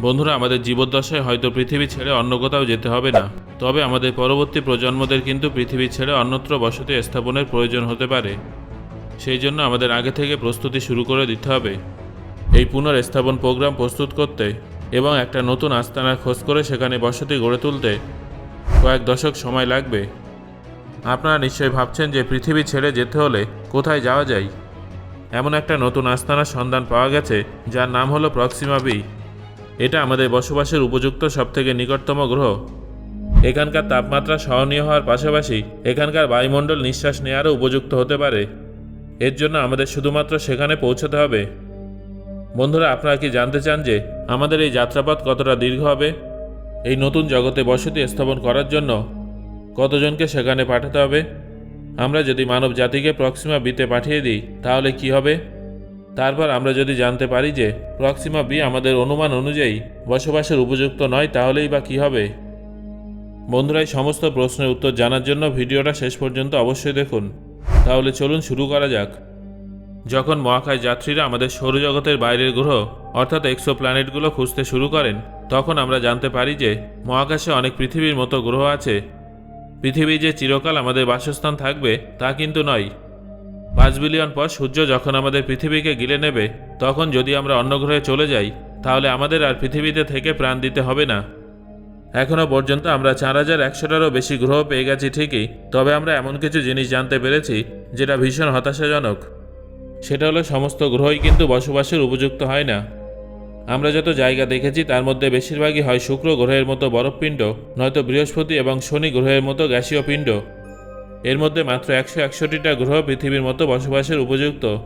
বন্ধুরা, আমাদের জীবদ্দশায় হয়তো পৃথিবী ছেড়ে অন্য কোথাও যেতে হবে না। তবে আমাদের পরবর্তী প্রজন্মদের কিন্তু পৃথিবী ছেড়ে অন্যত্র বসতি স্থাপনের প্রয়োজন হতে পারে। সেই জন্য আমাদের আগে থেকে প্রস্তুতি শুরু করে দিতে হবে। এই পুনর্স্থাপন প্রোগ্রাম প্রস্তুত করতে এবং একটা নতুন আস্তানার খোঁজ করে সেখানে বসতি গড়ে তুলতে কয়েক দশক সময় লাগবে। আপনারা নিশ্চয়ই ভাবছেন যে পৃথিবী ছেড়ে যেতে হলে কোথায় যাওয়া যায়? এমন একটা নতুন আস্তানার সন্ধান পাওয়া গেছে, যার নাম হলো প্রক্সিমা বি। এটা আমাদের বসবাসের উপযুক্ত সবথেকে নিকটতম গ্রহ। এখানকার তাপমাত্রা সহনীয় হওয়ার পাশাপাশি এখানকার বায়ুমণ্ডল নিঃশ্বাস নেওয়ারও উপযুক্ত হতে পারে। এর জন্য আমাদের শুধুমাত্র সেখানে পৌঁছতে হবে। বন্ধুরা, আপনারা কি জানতে চান যে আমাদের এই যাত্রাপথ কতটা দীর্ঘ হবে? এই নতুন জগতে বসতি স্থাপন করার জন্য কতজনকে সেখানে পাঠাতে হবে? আমরা যদি মানব জাতিকে প্রক্সিমা বিতে পাঠিয়ে দিই, তাহলে কি হবে? তারপর আমরা যদি জানতে পারি যে প্রক্সিমা বি আমাদের অনুমান অনুযায়ী বসবাসের উপযুক্ত নয়, তাহলেই বা কী হবে? বন্ধুরা, এই সমস্ত প্রশ্নের উত্তর জানার জন্য ভিডিওটা শেষ পর্যন্ত অবশ্যই দেখুন। তাহলে চলুন শুরু করা যাক। যখন মহাকাশ যাত্রীরা আমাদের সৌরজগতের বাইরের গ্রহ, অর্থাৎ এক্সো প্ল্যানেটগুলো খুঁজতে শুরু করেন, তখন আমরা জানতে পারি যে মহাকাশে অনেক পৃথিবীর মতো গ্রহ আছে। পৃথিবী যে চিরকাল আমাদের বাসস্থান থাকবে, তা কিন্তু নয়। পাঁচ বিলিয়ন পর সূর্য যখন আমাদের পৃথিবীকে গিলে নেবে, তখন যদি আমরা অন্য গ্রহে চলে যাই, তাহলে আমাদের আর পৃথিবীতে থেকে প্রাণ দিতে হবে না। এখনও পর্যন্ত আমরা চার হাজার একশোটারও বেশি গ্রহ পেয়ে গেছি ঠিকই, তবে আমরা এমন কিছু জিনিস জানতে পেরেছি, যেটা ভীষণ হতাশাজনক। সেটা হলো সমস্ত গ্রহই কিন্তু বসবাসের উপযুক্ত হয় না। আমরা যত জায়গা দেখেছি, তার মধ্যে বেশিরভাগই হয় শুক্র গ্রহের মতো বরফপিণ্ড, নয়তো বৃহস্পতি এবং শনি গ্রহের মতো গ্যাসীয় পিণ্ড। এর মধ্যে মাত্র একশো একষট্টিটা গ্রহ পৃথিবীর মতো বসবাসের উপযুক্ত।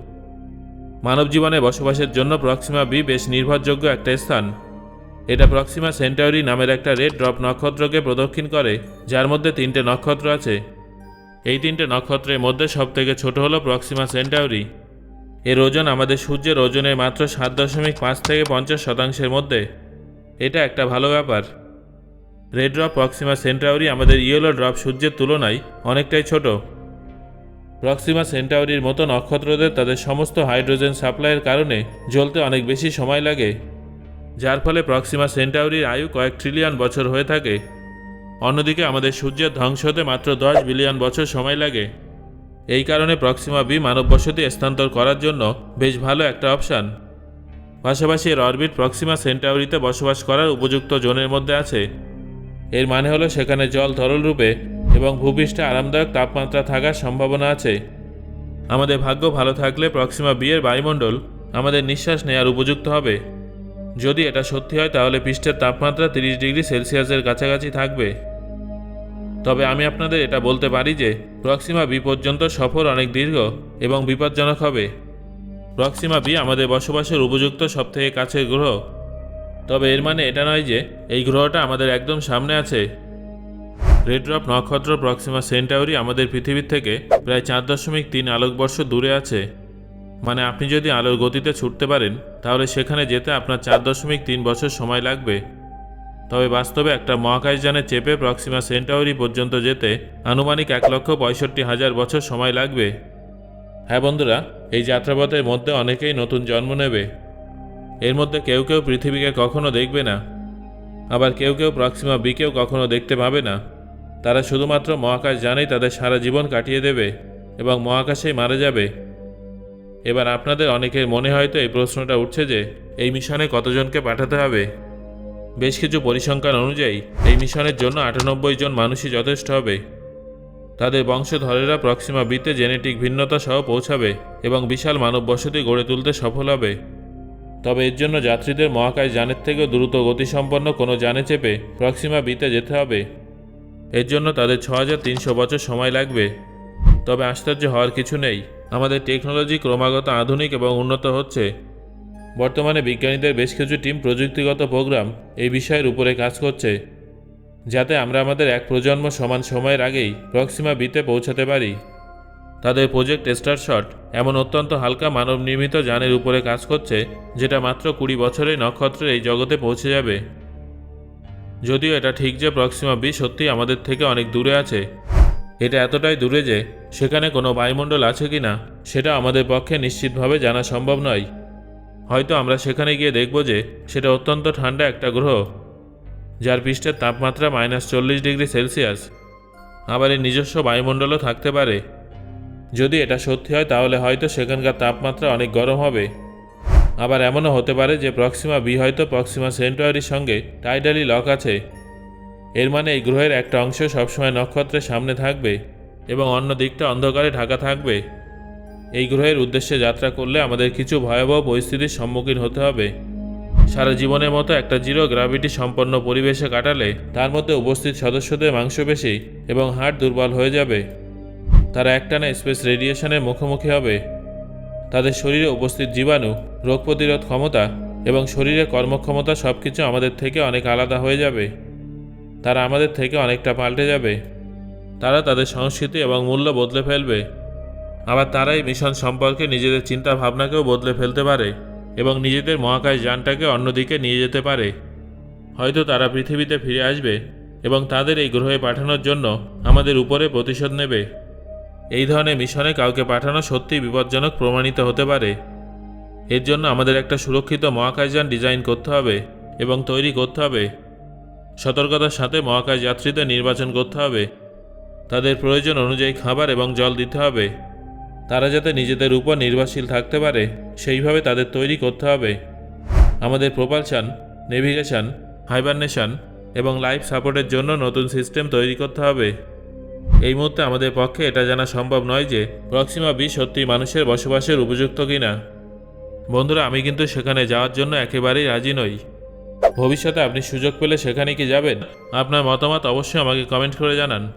মানব জীবনে বসবাসের জন্য প্রক্সিমা বি বেশ নির্ভরযোগ্য একটা স্থান। এটা প্রক্সিমা সেন্টাউরি নামের একটা রেড ড্রপ নক্ষত্রকে প্রদক্ষিণ করে, যার মধ্যে তিনটে নক্ষত্র আছে। এই তিনটে নক্ষত্রের মধ্যে সবথেকে ছোট হলো প্রক্সিমা সেন্টাউরি এর ওজন আমাদের সূর্যের ওজনের মাত্র সাত দশমিক পাঁচ থেকে পঞ্চাশ শতাংশের মধ্যে। এটা একটা ভালো ব্যাপার। রেড ড্রপ প্রক্সিমা সেন্টাউরি আমাদের ইয়েলো ড্রপ সূর্যের তুলনায় অনেকটাই ছোট। প্রক্সিমা সেন্টাউরির মতো নক্ষত্রদের তাদের সমস্ত হাইড্রোজেন সাপ্লাইয়ের কারণে জ্বলতে অনেক বেশি সময় লাগে, যার ফলে প্রক্সিমা সেন্টাউরির আয়ু কয়েক ট্রিলিয়ন বছর হয়ে থাকে। অন্যদিকে আমাদের সূর্যের ধ্বংস হতে মাত্র দশ বিলিয়ন বছর সময় লাগে। এই কারণে প্রক্সিমা বি মানব বসতি স্থানান্তর করার জন্য বেশ ভালো একটা অপশান। পাশাপাশি এর অরবিট প্রক্সিমা সেন্টাউরিতে বসবাস করার উপযুক্ত জোনের মধ্যে আছে। এর মানে হলো সেখানে জল তরল রূপে এবং ভূপৃষ্ঠে আরামদায়ক তাপমাত্রা থাকার সম্ভাবনা আছে। আমাদের ভাগ্য ভালো থাকলে প্রক্সিমা বিয়ের বায়ুমণ্ডল আমাদের নিঃশ্বাস নেওয়ার উপযুক্ত হবে। যদি এটা সত্যি হয়, তাহলে পৃষ্ঠের তাপমাত্রা তিরিশ ডিগ্রি সেলসিয়াসের কাছাকাছি থাকবে। তবে আমি আপনাদের এটা বলতে পারি যে, প্রক্সিমা বি পর্যন্ত সফর অনেক দীর্ঘ এবং বিপজ্জনক হবে। প্রক্সিমা বি আমাদের বসবাসের উপযুক্ত সবথেকে কাছের গ্রহ। তবে এর মানে এটা নয় যে এই গ্রহটা আমাদের একদম সামনে আছে। রেড ড্রপ নক্ষত্র প্রক্সিমা সেন্টাউরি আমাদের পৃথিবীর থেকে প্রায় চার দশমিক তিন আলোকবর্ষ দূরে আছে। মানে আপনি যদি আলোর গতিতে ছুটতে পারেন, তাহলে সেখানে যেতে আপনার চার দশমিক তিন বছর সময় লাগবে। তবে বাস্তবে একটা মহাকাশযানে চেপে প্রক্সিমা সেন্টাউরি পর্যন্ত যেতে আনুমানিক এক লক্ষ পঁয়ষট্টি হাজার বছর সময় লাগবে। হ্যাঁ বন্ধুরা, এই যাত্রাপথের মধ্যে অনেকেই নতুন জন্ম নেবে। এর মধ্যে কেউ কেউ পৃথিবীকে কখনো দেখবে না। আবার কেউ কেউ প্রক্সিমা বিকেও কখনো দেখতে পাবে না। তারা শুধুমাত্র মহাকাশ জানেই তাদের সারা জীবন কাটিয়ে দেবে এবং মহাকাশেই মারা যাবে। এবার আপনাদের অনেকের মনে হয়তো এই প্রশ্নটা উঠছে যে, এই মিশনে কতজনকে পাঠাতে হবে? বেশ কিছু পরিসংখ্যান অনুযায়ী, এই মিশনের জন্য আটানব্বই জন মানুষই যথেষ্ট হবে। তাদের বংশধরেরা প্রক্সিমা বিতে জেনেটিক ভিন্নতা সহ পৌঁছাবে এবং বিশাল মানব বসতি গড়ে তুলতে সফল হবে। তবে এর জন্য যাত্রীদের মহাকাশ যানের থেকেও দ্রুত গতিসম্পন্ন কোনো যানে চেপে প্রক্সিমা বিতে যেতে হবে। এর জন্য তাদের ছ হাজার তিনশো বছর সময় লাগবে। তবে আশ্চর্য হওয়ার কিছু নেই। আমাদের টেকনোলজি ক্রমাগত আধুনিক এবং উন্নত হচ্ছে। বর্তমানে বিজ্ঞানীদের বেশ কিছু টিম প্রযুক্তিগত প্রোগ্রাম এই বিষয়ের উপরে কাজ করছে, যাতে আমরা আমাদের এক প্রজন্ম সমান সময়ের আগেই প্রক্সিমা বিতে পৌঁছাতে পারি। তাদের প্রজেক্ট স্টার শট এমন অত্যন্ত হালকা মানব নির্মিত যানের উপরে কাজ করছে, যেটা মাত্র কুড়ি বছরে নক্ষত্রের এই জগতে পৌঁছে যাবে। যদিও এটা ঠিক যে প্রক্সিমা বি সত্যি আমাদের থেকে অনেক দূরে আছে। এটা এতটাই দূরে যে, সেখানে কোনো বায়ুমণ্ডল আছে কি না সেটা আমাদের পক্ষে নিশ্চিতভাবে জানা সম্ভব নয়। হয়তো আমরা সেখানে গিয়ে দেখব যে, সেটা অত্যন্ত ঠান্ডা একটা গ্রহ, যার পৃষ্ঠের তাপমাত্রা মাইনাস চল্লিশ ডিগ্রি সেলসিয়াস। আবার এর নিজস্ব বায়ুমণ্ডলও থাকতে পারে। যদি এটা সত্যি হয়, তাহলে হয়তো সেখানকার তাপমাত্রা অনেক গরম হবে। আবার এমনও হতে পারে যে প্রক্সিমা বি হয়তো প্রক্সিমা সেন্টুয়ারির সঙ্গে টাইডালি লক আছে। এর মানে এই গ্রহের একটা অংশ সবসময় নক্ষত্রের সামনে থাকবে এবং অন্য দিকটা অন্ধকারে ঢাকা থাকবে। এই গ্রহের উদ্দেশ্যে যাত্রা করলে আমাদের কিছু ভয়াবহ পরিস্থিতির সম্মুখীন হতে হবে। সারা জীবনের মতো একটা জিরো গ্র্যাভিটি সম্পন্ন পরিবেশে কাটালে তার মধ্যে উপস্থিত সদস্যদের মাংসপেশি এবং হাড় দুর্বল হয়ে যাবে। তারা একটানা স্পেস রেডিয়েশনের মুখোমুখি হবে। তাদের শরীরে উপস্থিত জীবাণু, রোগ প্রতিরোধ ক্ষমতা এবং শরীরে কর্মক্ষমতা সব কিছু আমাদের থেকে অনেক আলাদা হয়ে যাবে। তারা আমাদের থেকে অনেকটা পাল্টে যাবে। তারা তাদের সংস্কৃতি এবং মূল্য বদলে ফেলবে। আবার তারাই মিশন সম্পর্কে নিজেদের চিন্তা ভাবনাকেও বদলে ফেলতে পারে এবং নিজেদের মহাকাশ যানটাকে অন্যদিকে নিয়ে যেতে পারে। হয়তো তারা পৃথিবীতে ফিরে আসবে এবং তাদের এই গ্রহে পাঠানোর জন্য আমাদের উপরে প্রতিশোধ নেবে। এই ধরনের মিশনে কাউকে পাঠানো সত্যিই বিপজ্জনক, প্রমাণিত হতে পারে। এর জন্য আমাদের একটা সুরক্ষিত মহাকাশযান ডিজাইন করতে হবে এবং তৈরি করতে হবে। সতর্কতার সাথে মহাকাশ যাত্রীদের নির্বাচন করতে হবে। তাদের প্রয়োজন অনুযায়ী খাবার এবং জল দিতে হবে। তারা যাতে নিজেদের উপর নির্ভরশীল থাকতে পারে, সেইভাবে তাদের তৈরি করতে হবে। আমাদের প্রপালশন, নেভিগেশন, হাইবারনেশন এবং লাইফ সাপোর্টের জন্য নতুন সিস্টেম তৈরি করতে হবে। এই মুহূর্তে আমাদের পক্ষে এটা জানা সম্ভব নয় যে প্রক্সিমা বি সত্যি মানুষের বসবাসের উপযুক্ত কিনা। বন্ধুরা, আমি কিন্তু সেখানে যাওয়ার জন্য একেবারেই রাজি নই। ভবিষ্যতে আপনি সুযোগ পেলে সেখানে কি যাবেন? আপনার মতামত অবশ্যই আমাকে কমেন্ট করে জানান।